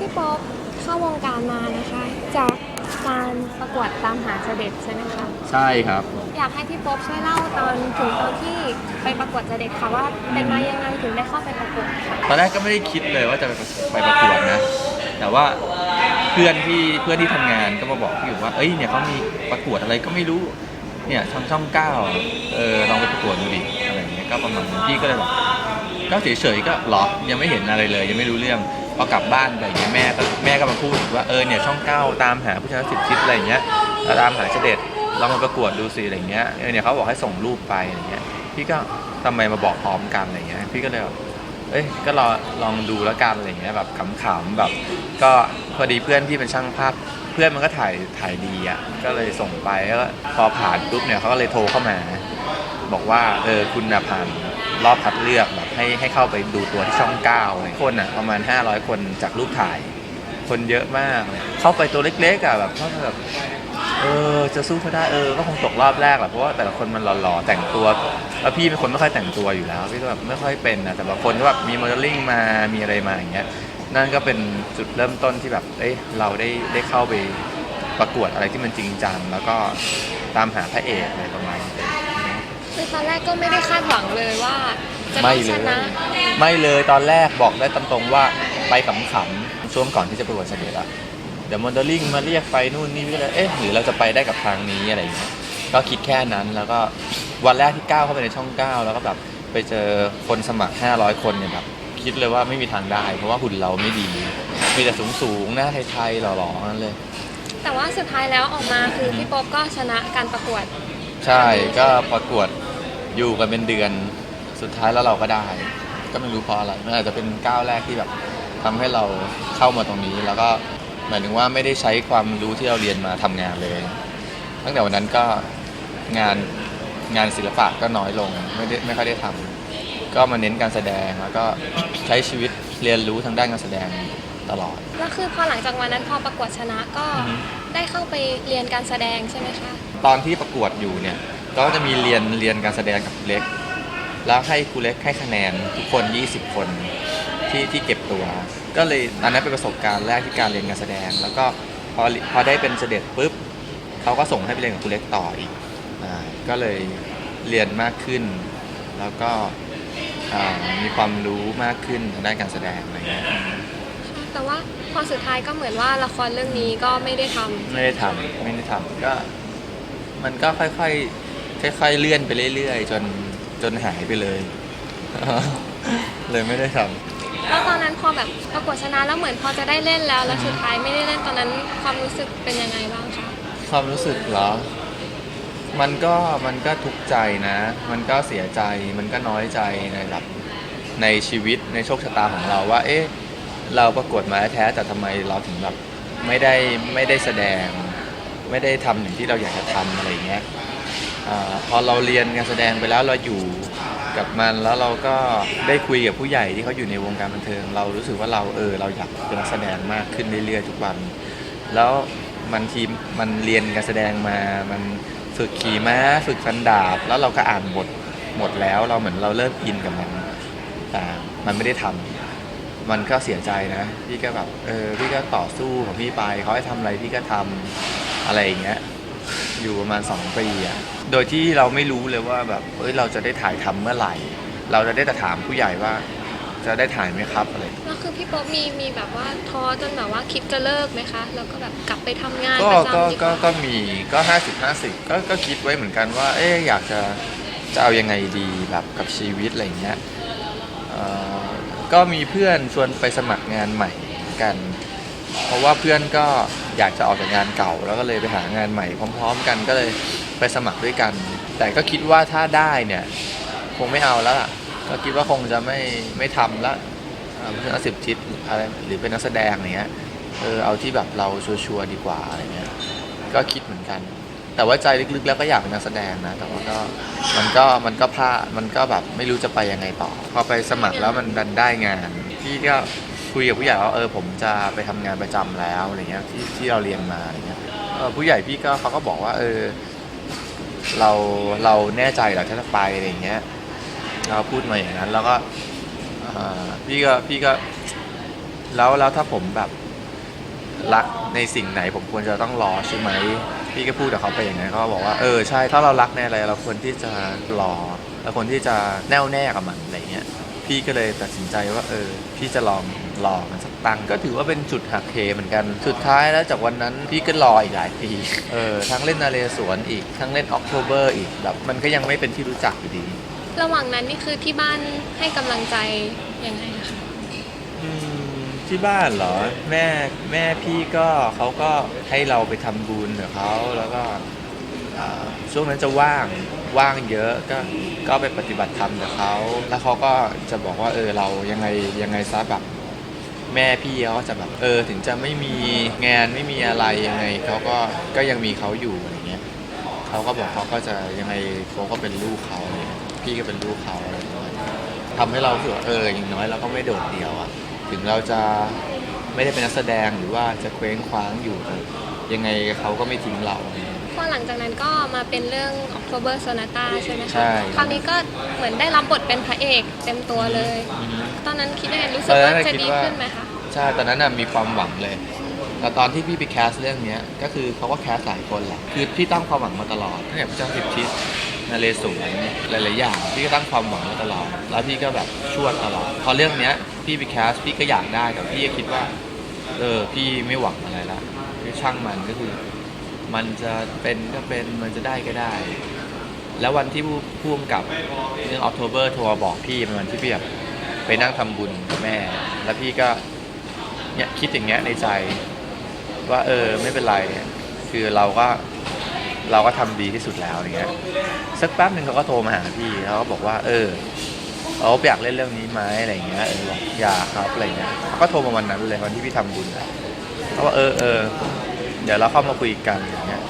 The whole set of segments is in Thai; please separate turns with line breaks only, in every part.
พี่ป๊อปเข้าวงการมานะคะ จากการประกวดตามหาเสด็จใช่ไหมคะ
ใช่ครับ
อยากให้พี่ป๊อปช่วยเล่าตอนถึงตอนที่ไปประกวดเสด็จค่ะว่าเป็นมายังไงถึงได้เข้าไปประกวดค่ะ
ตอนแรกก็ไม่ได้คิดเลยว่าจะไปไปประกวดนะ แต่ว่าเพื่อนที่เพื่อนที่ทำงานก็มาบอกพี่อยู่ว่าเอ้ยเนี่ยเขามีประกวดอะไรก็ไม่รู้ เนี่ยช่องช่องเก้าเออลองไปประกวดดูดิอะไรอย่างเงี้ยก็ประมาณนั้นพี่ก็เลยแบบก็เฉยๆก็หรอยังไม่เห็นอะไรเลย ยังไม่รู้เรื่อง พอกลับบ้านอย่างเงี้ยแม่ก็แม่ก็มาพูดอีกว่าเออเนี่ยช่องเก้าตามหาผู้ชนะสิบทิศอะไรเงี้ยแล้วตามหาเสด็จลองมาประกวดดูสิอะไรเงี้ยเออเนี่ยเขาบอกให้ส่งรูปไปอะไรเงี้ยพี่ก็ทำไมมาบอกพร้อมกันอะไรเงี้ยพี่ก็เลยแบบเอ้ยก็ลองลองดูแล้วกันอะไรเงี้ยแบบขำๆแบบ ก็พอดีเพื่อนที่เป็นช่างภาพ เพื่อนมันก็ถ่ายถ่ายดีอะก็เลยส่งไปแล้วพอผ่านปุ๊บเนี่ยเขาก็เลยโทรเข้ามา บอกว่าเออคุณน่ะผ่าน รอบคัดเลือกแบบให้ให้เข้าไปดูตัวที่ช่องเก้าเลยคนอะประมาณ 500 คนจากรูปถ่าย คนเยอะมากเลยเข้าไปตัวเล็กๆอะแบบเขาแบบเออจะสู้เขาได้เออก็คงตกรอบแรกแหละเพราะว่าแต่ละคนมันหล่อๆแต่งตัวแล้วพี่เป็นคนไม่ค่อยแต่งตัวอยู่แล้วพี่ก็แบบไม่ค่อยเป็นนะแต่บางคนก็แบบมีโมเดลลิ่งมามีอะไรมาอย่างเงี้ยนั่นก็เป็นจุดเริ่มต้นที่แบบเอ้ยเราได้ได้เข้าไปประกวดอะไรที่มันจริงจังแล้วก็ตามหาพระเอกอะไรประมาณ
คือตอนแรกก็ไม่ได้คาดหวังเลยว่า จะ
ไม่
ได้
เล
ช
ย
นะ
ไม่เลยตอนแรกบอกได้ตามตรงว่าไปขำๆช่วงก่อนที่จะประกวดเสด็จอะเดี๋ยวโมเดลลิ่งมาเรียกไปนู่นนี่พี่ก็เลยเอ๊ะหรือเราจะไปได้กับทางนี้อะไรอย่างเงี้ยก็คิดแค่นั้นแล้วก็วันแรกที่ก้าวเข้าไปในช่องเก้าแล้วก็แบบไปเจอคนสมัคร 500 คนเนี่ยแบบคิดเลยว่าไม่มีทางได้ เพราะว่าหุ่นเราไม่ดีมีแต่สูงๆหน้าไทยๆหล่อๆนั่นเลย
แต่ว่าสุดท้ายแล้วออกมาคือพี่ป๊อปก็ชนะการประกวด
ใช่ก็ประกวด อยู่กันเป็นเดือนสุดท้ายแล้วเราก็ได้ ก็ไม่รู้เพราะอะไรมันอาจจะเป็นก้าวแรกที่แบบทำให้เราเข้ามาตรงนี้ แล้วก็หมายถึงว่าไม่ได้ใช้ความรู้ที่เราเรียนมาทำงานเลย ตั้งแต่วันนั้นก็งานงานศิลปะก็น้อยลงไม่ได้ไม่ค่อยได้ทำก็มาเน้นการแสดงแล้วก็ใช้ชีวิตเรียนรู้ทางด้านการแสดงตลอด
แล้วคือพอหลังจากวันนั้นพอประกวดชนะก็
อือฮึ
ได้เข้าไปเรียนการแสดงใช่ไหมคะ
ตอนที่ประกวดอยู่เนี่ย ก็จะมีเรียนเรียนการแสดงกับครูเล็ก แล้วให้ครูเล็กให้คะแนนทุกคน 20 คนที่ที่เก็บตัว ก็เลยอันนั้นเป็นประสบการณ์แรกที่การเรียนการแสดง แล้วก็พอพอได้เป็นเสด็จปุ๊บเขาก็ส่งให้ไปเรียนกับครูเล็กต่ออีกอ่าก็เลยเรียนมากขึ้น แล้วก็อ่ามีความรู้มากขึ้นทางด้านการแสดงอะไรเงี้ย
แต่ว่าพอสุดท้ายก็เหมือนว่าละครเรื่องนี้ก็ไม่ได้ทำ
ไม่ได้ทำไม่ได้ทำก็มันก็ค่อยๆ ค่อยๆเลื่อนไปเรื่อยๆ จนจนหายไปเลย เลยไม่ได้ทำ
แล้วตอนนั้นพอแบบประกวดชนะแล้วเหมือนพอจะได้เล่นแล้ว แล้วสุดท้ายไม่ได้เล่นตอนนั้นความรู้สึกเป็นยังไงบ้างคะ
ความรู้สึกเหรอ มันก็มันก็ทุกข์ใจนะ มันก็เสียใจมันก็น้อยใจในแบบในชีวิตในโชคชะตาของเราว่า เอ๊ะเราประกวดมาแท้ๆแต่ทำไมเราถึงแบบไม่ได้ไม่ได้แสดง ไม่ได้ทำอย่างที่เราอยากจะทำอะไรอย่างเงี้ยอา พอเราเรียนการแสดงไปแล้วเราอยู่กับมันแล้วเราก็ได้คุยกับผู้ใหญ่ที่เขาอยู่ในวงการบันเทิง เรารู้สึกว่าเราเออเราอยากเป็นนักแสดงมากขึ้นเรื่อยๆทุกวัน แล้วมันทีมมันเรียนการแสดงมา มันฝึกขี่ม้าฝึกฟันดาบ แล้วเราก็อ่านบทหมดแล้วเราเหมือนเราเริ่มอินกับมันแต่มันไม่ได้ทำมันก็เสียใจนะ พี่ก็แบบเออพี่ก็ต่อสู้ของพี่ไปเขาให้ทำอะไรพี่ก็ทำอะไรอย่างเงี้ย อยู่ประมาณ 2 ปีอะโดยที่เราไม่รู้เลยว่าแบบเอ้ยเราจะได้ถ่ายทำเมื่อไหร่ เราจะได้แต่ถามผู้ใหญ่ว่าจะได้ถ่ายไหมครับอะไร
แล้วคือพี่ป๊อปมีมีแบบว่าท้อจนแบบว่าคิดจะเลิกไหมคะ แล้วก็แบบกลับไปทำงาน
ก็
ประ
ก็
จำดีก
ก็
ว่า
ก็มีก็50 50ก็ก็คิดไว้เหมือนกันว่า เอ๊ะอยากจะจะเอายังไงดีแบบกับชีวิตอะไรอย่างเงี้ยเอ่อก็มีเพื่อนชวนไปสมัครงานใหม่กัน เพราะว่าเพื่อนก็อยากจะออกจากงานเก่า แล้วก็เลยไปหางานใหม่พร้อม ๆ กันก็เลยไปสมัครด้วยกัน แต่ก็คิดว่าถ้าได้เนี่ยคงไม่เอาแล้วล่ะก็คิดว่าคงจะไม่ไม่ทำละเป็นนักสิบทิศอะไรหรือเป็นนักแสดงอย่างเงี้ยเออเอาที่แบบเราชัวร์ๆดีกว่าอะไรเงี้ยก็คิดเหมือนกัน แต่ว่าใจลึกๆ แล้วก็อยากเป็นนักแสดงนะ แต่ว่าก็มันก็มันก็พลาดมันก็แบบไม่รู้จะไปยังไงต่อ พอไปสมัครแล้วมันดันได้งานพี่ก็ คุยกับผู้ใหญ่ว่าเออผมจะไปทำงานประจำแล้วอะไรเงี้ยที่ที่เราเรียนมาอะไรเงี้ยเออผู้ใหญ่พี่ก็เขาก็บอกว่า เออ เราเราแน่ใจหรอถ้าจะไปอะไรเงี้ยเราพูดมาอย่างนั้น แล้วก็อ่าพี่ก็พี่ก็ แล้วแล้วถ้าผมแบบรักในสิ่งไหนผมควรจะต้องรอใช่ไหมพี่ก็พูดกับเขาไปอย่างนั้นเขาบอกว่าเออใช่ถ้าเรารักในอะไรเราควรที่จะรอเราควรที่จะแน่วแน่กับมันอะไรเงี้ย พี่ก็เลยตัดสินใจว่าเออ พี่จะลองรอมันสักตั้งก็ถือว่าเป็นจุดหักเหเหมือนกัน สุดท้ายแล้วจากวันนั้นพี่ก็รออีกหลายปี เออ ทั้งเล่นนาเรศวรอีก ทั้งเล่นออกโทเบอร์อีก แบบมันก็ยังไม่เป็นที่รู้จักอยู่ดี
ระหว่างนั้นนี่คือที่บ้านให้กำลังใจยังไงอะคะ
อืมที่บ้านเหรอ แม่แม่พี่ก็เขาก็ให้เราไปทำบุญกับเขาแล้วก็อ่าช่วงนั้นจะว่าง ว่างเยอะก็ก็ไปปฏิบัติธรรมกับเขาแล้วเขาก็จะบอกว่าเออเรายังไงยังไงซะแบบแม่พี่เขาจะแบบเออ ถึงจะไม่มีงานไม่มีอะไรยังไงเขาก็ก็ยังมีเขาอยู่อะไรเงี้ยเขาก็บอกเขาก็จะยังไงเขาก็เป็นลูกเขาเพี่ก็เป็นลูกเขาอะไรเงี้ยทำให้เราเสึกว่าเอออย่างน้อยเราก็ไม่โดดเดี่ยวอะถึงเราจะไม่ได้เป็นนักแสดงหรือว่าจะเคว้งคว้างอยู่ยังไงเขาก็ไม่ทิ้งเรา
พอหลังจากนั้นก็มาเป็นเรื่อง October Sonata ใช่ไหมคะ
ใช่
คราวนี้ก็เหมือนได้รับบทเป็นพระเอกเต็มตัวเลย
อืม
ตอนนั้นคิดยังไงรู้สึก
ตอนนั้
ว่าน
น่ะ
จะ
คิด
ดี
ว่า
ขึ้นไหมคะ
ใช่ตอนนั้นน่ะมีความหวังเลย แต่ตอนที่พี่ไปแคสเรื่องเนี้ยก็คือเขาก็แคสหลายคนแหละ คือพี่ตั้งความหวังมาตลอดตั้งแต่พระเจ้าสิบทิศนาเรศวรหลายๆอย่างพี่ก็ตั้งความหวังมาตลอด แล้วพี่ก็แบบชวดตลอด พอเรื่องเนี้ยพี่ไปแคสพี่ก็อยากได้แต่พี่ก็คิดว่า เออพี่ไม่หวังอะไรละคือช่างมันก็คือ มันจะเป็นก็เป็นมันจะได้ก็ได้ แล้ววันที่ผู้พ่วงกับเรื่องออกโทเบอร์โทรบอกพี่เป็นวันที่พี่แบบไปนั่งทำบุญกับแม่ แล้วพี่ก็เนี่ยคิดอย่างเงี้ยในใจ ว่าเออไม่เป็นไรคือเราก็เราก็ทำดีที่สุดแล้วอย่างเงี้ยสักแป๊บหนึ่งเขาก็โทรมาหาพี่เขาก็บอกว่า เออเขาอยากเล่นเรื่องนี้ไหมอะไรอย่างเงี้ยเออบอกอยากครับอะไรเงี้ยเขาก็โทรมาวันนั้นเลยวันที่พี่ทำบุญอะเขาบอกเออเออ เดี๋ยวเราเข้ามาคุยกันอย่างเงี้ย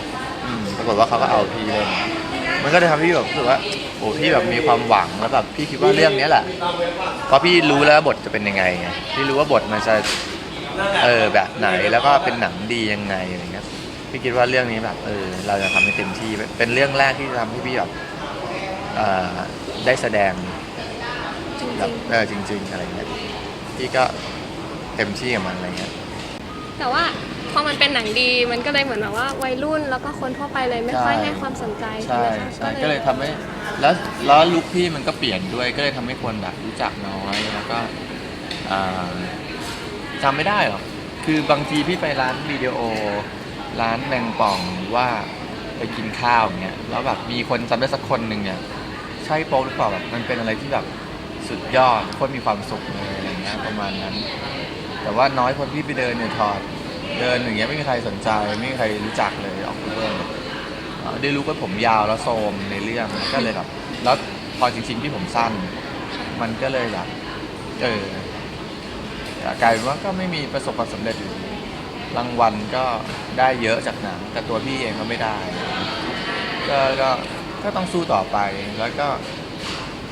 อืมปรากฏว่าเขาก็เอาพี่เล่นมันก็เลยทำให้พี่แบบรู้สึกว่าโอ้พี่แบบมีความหวังแล้วแบบพี่คิดว่าเรื่องเนี้ยแหละเพราะพี่รู้แล้วว่าบทจะเป็นยังไงไงพี่รู้ว่าบทมันจะเออแบบไหนแล้วก็เป็นหนังดียังไงอะไรเงี้ยพี่คิดว่าเรื่องนี้แบบ เออ เราจะทำให้เต็มที่เป็นเรื่องแรกที่ทำให้พี่แบบเอ่อได้แสดง
จริง
แบบเออจริง ๆ อะไรเงี้ยพี่ก็เต็มที่กับมันอะไรเงี้ย
ๆแต่ว่า พอมันเป็นหนังดีมันก็เลยเหมือนแบบว่าวัยรุ่นแล้วก็คนทั่วไปเลยไม่ค่อย
ใช่
ให้ความสนใจใช่
ใช่
ไหมคะ
ใช่ก็เลยทำให้แล้วแล้วลุคพี่มันก็เปลี่ยนด้วยก็เลยทำให้คนแบบรู้จักน้อยแล้วก็อ่าจำไม่ได้หรอกคือบางทีพี่ไปร้านวิดีโอ ร้านแมงป่องหรือว่าไปกินข้าวอย่างเงี้ยแล้วแบบมีคนจำได้สักคนหนึ่งเนี่ยใช่โป๊กหรือเปล่าแบบมันเป็นอะไรที่แบบสุดยอดคนมีความสุขเลยอะไรเงี้ยประมาณนั้น แต่ว่าน้อยคนที่ไปเดินเนี่ยถอด เดินอย่างเงี้ยไม่มีใครสนใจ ไม่มีใครรู้จักเลยออกเรื่องเอ่อได้รู้ว่าผมยาวแล้วโซมในเรื่องก็เลยแบบแล้วพอจริงๆที่ผมสั้น มันก็เลยแบบเออกลายเป็นว่าก็ไม่มีประสบความสำเร็จอยู่ดีรางวัลก็ได้เยอะจากหนังแต่ตัวพี่เองก็ไม่ได้ ก็ก็ก็ต้องสู้ต่อไปแล้วก็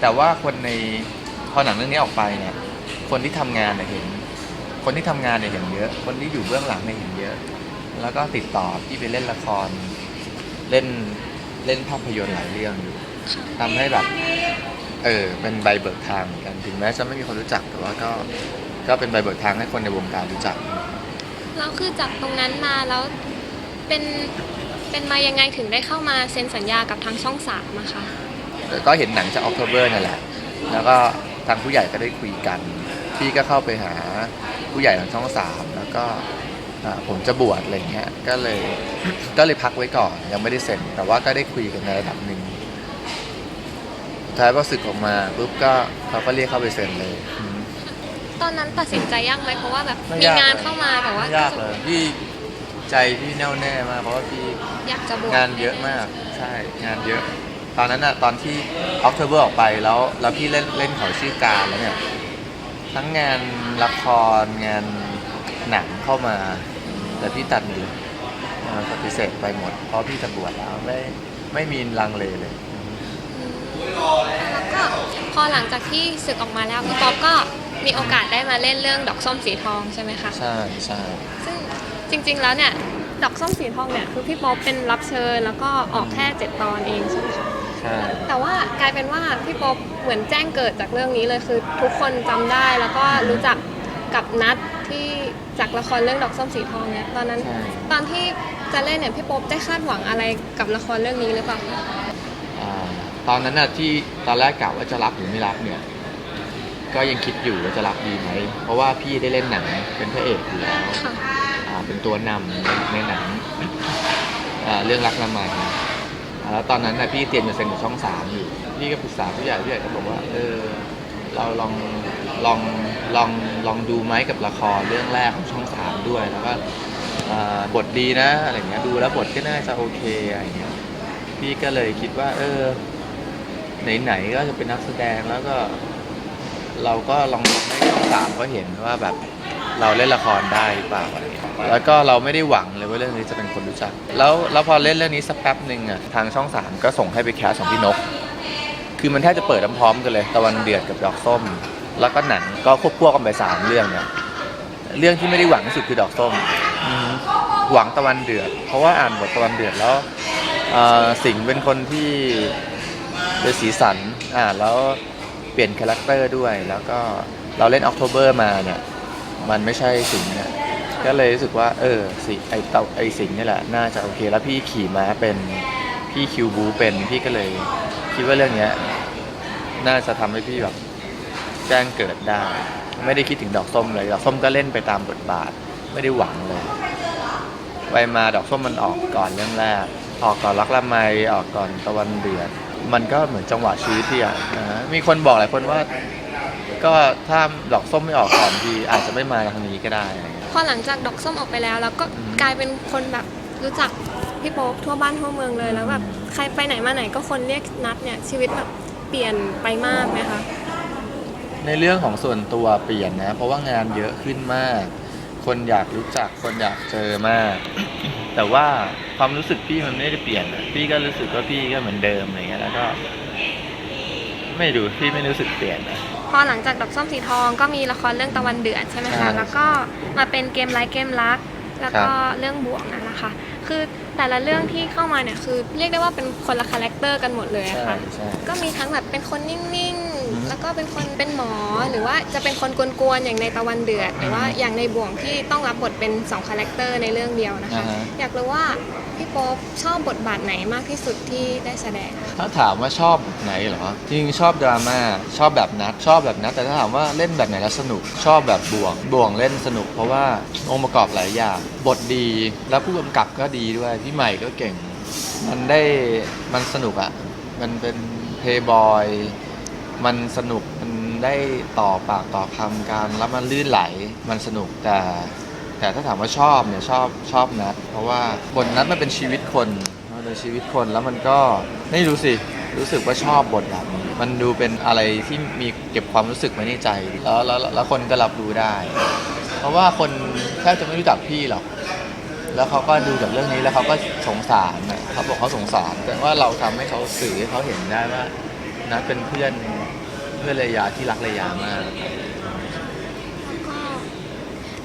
แต่ว่าคนในพอหนังเรื่องนี้ออกไปเนี่ย คนที่ทำงานเนี่ยเห็น คนที่ทำงานเนี่ยเห็นเยอะ คนที่อยู่เบื้องหลังเนี่ยเห็นเยอะ แล้วก็ติดต่อพี่ไปเล่นละคร เล่นเล่นภาพยนตร์หลายเรื่องอยู่ทำให้แบบ เออเป็นใบเบิกทางเหมือนกันถึงแม้จะไม่มีคนรู้จักแต่ว่าก็ก็เป็นใบเบิกทางให้คนในวงการรู้จัก
แล้วคือจากตรงนั้นมาแล้วเป็นเป็นมายังไงถึงได้เข้ามาเซ็นสัญญากับทางช่องสามอะคะ
ก็เห็นหนังจากออกโทเบอร์นั่นแหละ แล้วก็ทางผู้ใหญ่ก็ได้คุยกัน พี่ก็เข้าไปหาผู้ใหญ่ทางช่องสามแล้วก็อ่าผมจะบวชอะไรเงี้ยก็เลยก็เลยพักไว้ก่อนยังไม่ได้เซ็นแต่ว่าก็ได้คุยกันในระดับหนึ่งสุดท้ายพอศึกออกมาปุ๊บก็เขาก็เรียกเข้าไปเซ็นเลยอืม
ตอนนั้นตัดสินใจยากไหมเพราะว่าแบบ
ไม่
มี
ยาก
งาน
เลย
เข้ามาแต่ว่า
ไม่ยากเลยพี่ใจพี่แน่วแน่มากเพราะว่าพี่
อยากจะบวช
งานเยอะมากใช่งานเยอะ ตอนนั้นอะตอนที่ออกเทเบอร์ออกไปแล้วแล้วพี่เล่นเล่นเขาชื่อการแล้วเนี่ย ทั้งงานละครงานหนังเข้ามา แต่พี่ตัดหมดเลยเอ่อปฏิเสธไปหมด เพราะพี่จะบวชแล้วไม่ไม่มีลังเลเลย
อืมแล้วก็พอหลังจากที่ศึกออกมาแล้วพี่ป๊อปก็มีโอกาสได้มาเล่นเรื่องดอกส้มสีทองใช่ไหมคะ
ใช่ใช่
ซึ่งจริงๆแล้วเนี่ย ดอกส้มสีทองเนี่ยคือพี่ป๊อปเป็นรับเชิญแล้วก็ออกแค่เจ็ดตอนเองใช่ไหมคะ
ใช่
แต่ว่ากลายเป็นว่าพี่ป๊อปเหมือนแจ้งเกิดจากเรื่องนี้เลยคือทุกคนจำได้แล้วก็รู้จักกับนัดที่จากละครเรื่องดอกส้มสีทองเนี่ยตอนนั้น
ใช่
ตอนที่จะเล่นเนี่ยพี่โป๊ปได้คาดหวังอะไรกับละครเรื่องนี้หรือเปล่าคะ
อ่าตอนนั้นน่ะที่ตอนแรกกะว่าจะรับหรือไม่รับเนี่ย ก็ยังคิดอยู่ว่าจะรับดีไหม เพราะว่าพี่ได้เล่นหนังเป็นพระเอกอยู่แล้ว
ค่ะ
อ่าเป็นตัวนำในในหนังอ่าเรื่องรักละไมอ่า แล้วตอนนั้นนะพี่เตรียมจะเซ็นกับช่องสามอยู่พี่ก็ปรึกษาผู้ใหญ่ผู้ใหญ่ก็บอกว่าเออเราลองลองลองลองดูไหมกับละครเรื่องแรกของช่องสามด้วยแล้วก็บทดีนะอะไรเงี้ยดูแล้วบทก็น่าจะโอเคอะไรเงี้ยพี่ก็เลยคิดว่า เออ ไหนๆก็จะเป็นนักแสดงแล้วก็ เราก็ลองให้ช่องสามก็เห็นว่าแบบ เราเล่นละครได้หรือเปล่าอะไรเงี้ยแล้วก็เราไม่ได้หวังเลยว่าเรื่องนี้จะเป็นคนรู้จัก แล้วแล้วพอเล่นเรื่องนี้สักแป๊บหนึ่งอะทางช่องสามก็ส่งให้ไปแคสของพี่นก คือมันแทบจะเปิดพร้อมๆกันเลย ตะวันเดือดกับดอกส้ม แล้วก็หนังก็ควบคู่กันไปสามเรื่องเนี่ยเรื่องที่ไม่ได้หวังที่สุดคือดอกส้มอืมหวังตะวันเดือด เพราะว่าอ่านบทตะวันเดือดแล้วเอ่อสิงห์เป็นคนที่เป็นสีสันอ่าแล้วเปลี่ยนคาแรคเตอร์ด้วย แล้วก็เราเล่นออกโทเบอร์มาเนี่ย มันไม่ใช่สิงห์เนี่ยก็เลยรู้สึกว่า เออสิไอเตาไอสิงห์นี่แหละน่าจะโอเค แล้วพี่ขี่ม้าเป็นพี่คิวบูเป็นพี่ก็เลยคิดว่าเรื่องเนี้ย น่าจะทำให้พี่แบบแจ้งเกิดได้ ไม่ได้คิดถึงดอกส้มเลย ดอกส้มก็เล่นไปตามบทบาท ไม่ได้หวังเลยไปมาดอกส้มมันออกก่อนเรื่องแรก ออกก่อนรักละไมออกก่อนตะวันเดือดมันก็เหมือนจังหวะชีวิตที่อะนะมีคนบอกหลายคนว่า ก็ถ้าดอกส้มไม่ออกก่อนทีอาจจะไม่มาทางนี้ก็ได้อะไรเงี้ย
พอหลังจากดอกส้มออกไปแล้ว แล้วก็
อืม
กลายเป็นคนแบบรู้จักพี่โป๊ปทั่วบ้านทั่วเมืองเลยแล้วแบบใครไปไหนมาไหนก็คนเรียกนัดเนี่ยชีวิตแบบเปลี่ยนไปมากไหมคะ
ในเรื่องของส่วนตัวเปลี่ยนนะ เพราะว่างานเยอะขึ้นมาก คนอยากรู้จักคนอยากเจอมาก แต่ว่าความรู้สึกพี่มันไม่ได้เปลี่ยนอะพี่ก็รู้สึกว่าพี่ก็เหมือนเดิมอะไรเงี้ยแล้วก็ ไม่รู้พี่ไม่รู้สึกเปลี่ยนนะ
พอหลังจากดอกส้มสีทองก็มีละครเรื่องตะวันเดือดใช่ไหม
ใช่
คะ แล้วก็มาเป็นเกมไลค์เกมรัก แล้วก็เรื่องบวกนั่นแหละค่ะ คือแต่ละเรื่องที่เข้ามาเนี่ยคือเรียกได้ว่าเป็นคนละคาแรคเตอร์กันหมดเลยอะ
ใช่
ค่ะ
ใช่
ก็มีทั้งแบบเป็นคนนิ่ง
อืม
ๆแล้ว ก็เป็นคนเป็นหมอหรือว่าจะเป็นคนกวนๆอย่างในตะวันเดือด หรือว่าอย่างในบ่วงที่ต้องรับบทเป็น2คาแรคเตอร์ในเรื่องเดียวนะคะ
อ่าฮะ
อยากรู้ว่าพี่โป๊ปชอบบทบาทไหนมากที่สุดที่ได้แสดง
ถ้าถามว่าชอบแบบไหนเหรอ จริงๆชอบดราม่าชอบแบบนัดชอบแบบนัดแต่ถ้าถามว่าเล่นแบบไหนแล้วสนุก ชอบแบบบ่วงบ่วงเล่นสนุก เพราะว่าองค์ประกอบหลายอย่าง บทดีแล้วผู้กำกับก็ดีด้วยพี่ใหม่ก็เก่ง มันได้มันสนุกอะ่ะ มันเป็นเพย์บอย มันสนุกมันได้ต่อปากต่อคำกันแล้วมันลื่นไหลมันสนุกแต่ แต่ถ้าถามว่าชอบเนี่ยชอบชอบนัด เพราะว่าบทนัดมันเป็นชีวิตคนมันเป็นชีวิตคนแล้วมันก็ไม่รู้สิรู้สึกว่าชอบบทแบบนี้มันดูเป็นอะไรที่มีเก็บความรู้สึกไว้ในใจแล้วแล้วแล้วคนก็รับรู้ได้ เพราะว่าคนแทบจะไม่รู้จักพี่หรอกแล้วเขาก็ดูจากเรื่องนี้แล้วเขาก็สงสารนะเขาบอกเขาสงสาร แต่ว่าเราทำให้เขาสื่อให้เขาเห็นได้ว่านัดเป็นเพื่อน พื่อนระยะที่รักระยามาก
แล้วก็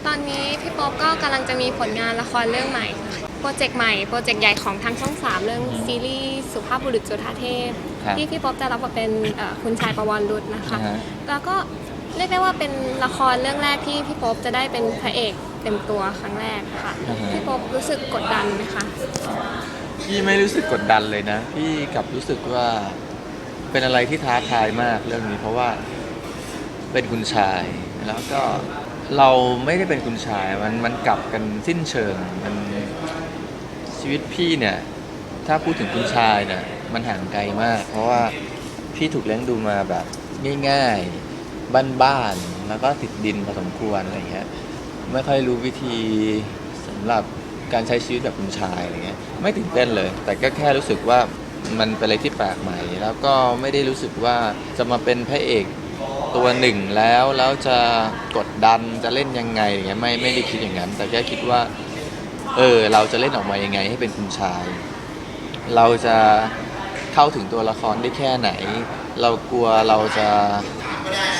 ตอนนี้พี่โป๊ปก็กำลังจะมีผลงานละครเรื่องใหม่ โปรเจกต์ใหม่ โปรเจกต์ใหญ่ของทางช่อง3เรื่อง
อืม
ซีรีส์สุภาพบุรุษจุฑาเทพ
ครับ
ที่พี่โป๊ปจะรับบทเป็นเอ่อคุณชายประวรรุษนะคะ
นะฮะ
แล้วก็เรียกได้ว่าเป็นละครเรื่องแรกที่พี่โป๊ปจะได้เป็นพระเอกเต็มตัวครั้งแรกค่ะ
อือฮะ
พี่โป๊ปรู้สึกกดดันไหมคะ
พี่ไม่รู้สึกกดดันเลยนะ พี่กลับรู้สึกว่า เป็นอะไรที่ท้าทายมากเรื่องนี้เพราะว่าเป็นคุณชาย แล้วก็เราไม่ได้เป็นคุณชายมันมันกลับกันสิ้นเชิงมันชีวิตพี่เนี่ยถ้าพูดถึงคุณชายเนี่ยมันห่างไกลมาก เพราะว่าพี่ถูกเลี้ยงดูมาแบบง่ายๆบ้านๆแล้วก็ติดดินพอสมควรอะไรอย่างเงี้ยไม่ค่อยรู้วิธีสำหรับการใช้ชีวิตแบบคุณชายอะไรเงี้ยไม่ตื่นเต้นเลย แต่ก็แค่รู้สึกว่า มันเป็นอะไรที่แปลกใหม่ แล้วก็ไม่ได้รู้สึกว่าจะมาเป็นพระเอกตัวหนึ่งแล้วแล้วจะกดดันจะเล่นยังไงอย่างเงี้ยไม่ไม่ได้คิดอย่างนั้น แต่แค่คิดว่า เออเราจะเล่นออกมายังไงให้เป็นคุณชาย เราจะเข้าถึงตัวละครได้แค่ไหน เรากลัวเราจะ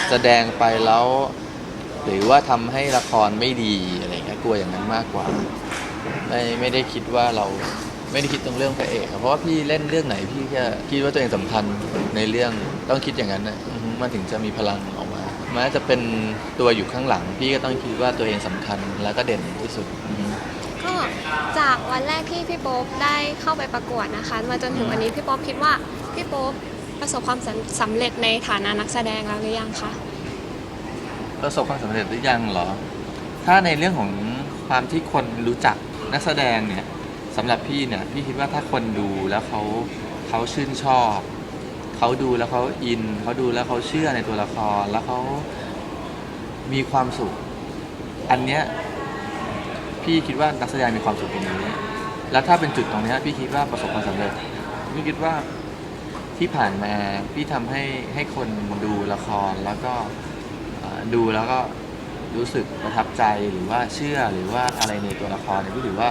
แสดงไปแล้ว หรือว่าทำให้ละครไม่ดีอะไรเงี้ยกลัวอย่างนั้นมากกว่า ไม่ไม่ได้คิดว่าเรา ไม่ได้คิดตรงเรื่องพระเอกอะเพราะว่าพี่เล่นเรื่องไหนพี่แค่คิดว่าตัวเองสำคัญในเรื่องต้องคิดอย่างนั้นนะอือฮึมันถึงจะมีพลังออกมาแม้จะเป็นตัวอยู่ข้างหลัง พี่ก็ต้องคิดว่าตัวเองสำคัญแล้วก็เด่นที่สุดอือฮึ
ก็จากวันแรกที่พี่โป๊ปได้เข้าไปประกวดนะคะ มาจนถึงวันนี้พี่โป๊ปคิดว่าพี่โป๊ปประสบความสำสำเร็จในฐานะนักแสดงแล้วหรือยังคะ
ประสบความสำเร็จหรือยังเหรอ ถ้าในเรื่องของความที่คนรู้จักนักแสดงเนี่ย สำหรับพี่เนี่ยพี่คิดว่าถ้าคนดูแล้วเขาเขาชื่นชอบเขาดูแล้วเขาอินเขาดูแล้วเขาเชื่อในตัวละครแล้วเขามีความสุข อันเนี้ยพี่คิดว่านักแสดงมีความสุขตรงนี้ แล้วถ้าเป็นจุดตรงเนี้ยพี่คิดว่าประสบความสำเร็จพี่คิดว่าที่ผ่านมาพี่ทำให้ให้คนดูละครแล้วก็ดูแล้วก็รู้สึกประทับใจหรือว่าเชื่อหรือว่าอะไรในตัวละครเนี่ยพี่ถือว่า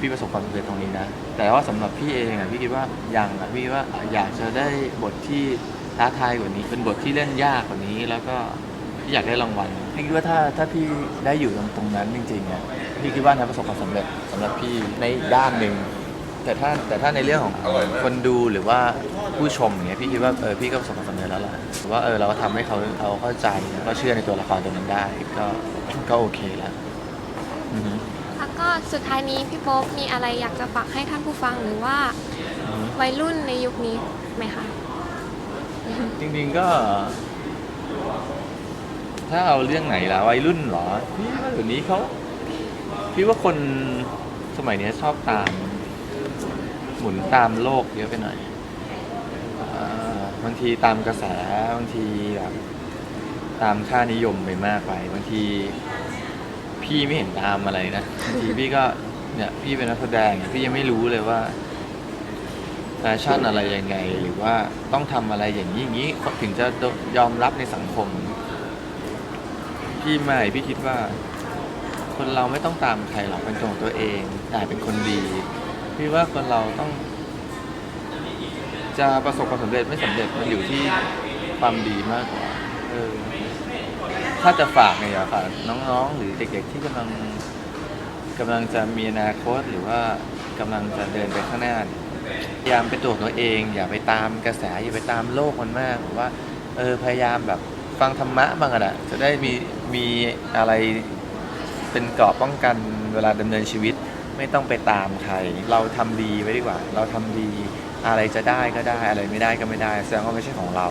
พี่ประสบความสำเร็จตรงนี้นะ แต่ว่าสำหรับพี่เองอะพี่คิดว่ายังอะพี่ว่าอยากจะได้บทที่ท้าทายกว่านี้ เป็นบทที่เล่นยากกว่านี้ แล้วก็พี่อยากได้รางวัลพี่คิดว่าถ้าถ้าพี่ได้อยู่ตรงตรงนั้นจริงๆอะพี่คิดว่านั้นประสบความสำเร็จสำหรับพี่ในด้านหนึ่งแต่ถ้าแต่ถ้าในเรื่องของคนดูหรือว่าผู้ชมอย่างเงี้ยพี่คิดว่าเออพี่ก็ประสบความสำเร็จแล้วล่ะถือว่าเออเราก็ทำให้เขาเขาเข้าใจแล้วก็เชื่อในตัวละครตัวนั้นได้ ก็ก็โอเคแล้วอือฮึ
แล้ว ก็สุดท้ายนี้พี่โป๊ปมีอะไรอยากจะฝากให้ท่านผู้ฟังหรือว่า
อือฮึ
วัยรุ่นในยุคนี้ไหมคะ
จริงๆก็ ถ้าเอาเรื่องไหนล่ะวัยรุ่นเหรอพี่ว่าเดี๋ยวนี้เขาพี่ว่าคนสมัยเนี้ยชอบตาม หมุนตามโลกเยอะไปหน่อยอ่าบางทีตามกระแสบางทีแบบตามค่านิยมไปมากไป บางที พี่ไม่เห็นตามอะไรนะบางทีพี่ก็เนี่ยพี่เป็นนักแสดงเนี่ยพี่ยังไม่รู้เลยว่าแฟชั่นอะไรยังไง หรือว่าต้องทำอะไรอย่างนี้อย่างนี้ถึงจะยอมรับในสังคม พี่ไม่พี่คิดว่า คนเราไม่ต้องตามใครหรอกเป็นตัวของตัวเองแต่เป็นคนดี พี่ว่าคนเราต้อง จะประสบความสำเร็จไม่สำเร็จมันอยู่ที่ความดีมากกว่า เออ ถ้าจะฝากเนี่ยอยากฝากน้องๆ หรือเด็กๆที่กำลังกำลังจะมีอนาคตหรือว่ากำลังจะเดินไปข้างหน้าเนี่ยพยายามเป็นตัวของตัวเอง อย่าไปตามกระแสอย่าไปตามโลกมันมากหรือว่าเออพยายามแบบฟังธรรมะบ้างอะนะจะได้มีมีอะไรเป็นเกราะป้องกันเวลาดำเนินชีวิตไม่ต้องไปตามใคร เราทำดีไว้ดีกว่า เราทำดีอะไรจะได้ก็ได้อะไรไม่ได้ก็ไม่ได้แสดงว่าไม่ใช่ของเรา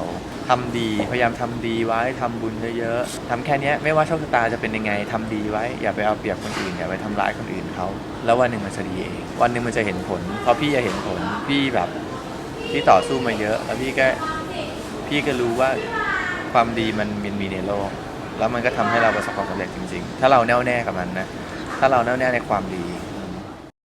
ทำดีพยายามทำดีไว้ทำบุญเยอะๆทำแค่เนี้ยไม่ว่าโชคชะตาจะเป็นยังไงทำดีไว้ อย่าไปเอาเปรียบคนอื่นอย่าไปทำร้ายคนอื่นเขาแล้ววันหนึ่งมันจะดีเองวันหนึ่งมันจะเห็นผลเพราะพี่จะเห็นผลพี่แบบพี่ต่อสู้มาเยอะ แล้วพี่ก็พี่ก็รู้ว่าความดีมันมันมีในโลก แล้วมันก็ทำให้เราประสบความสำเร็จจริง ๆ ถ้าเราแน่วแน่กับมันนะถ้าเราแน่วแน่ในความดี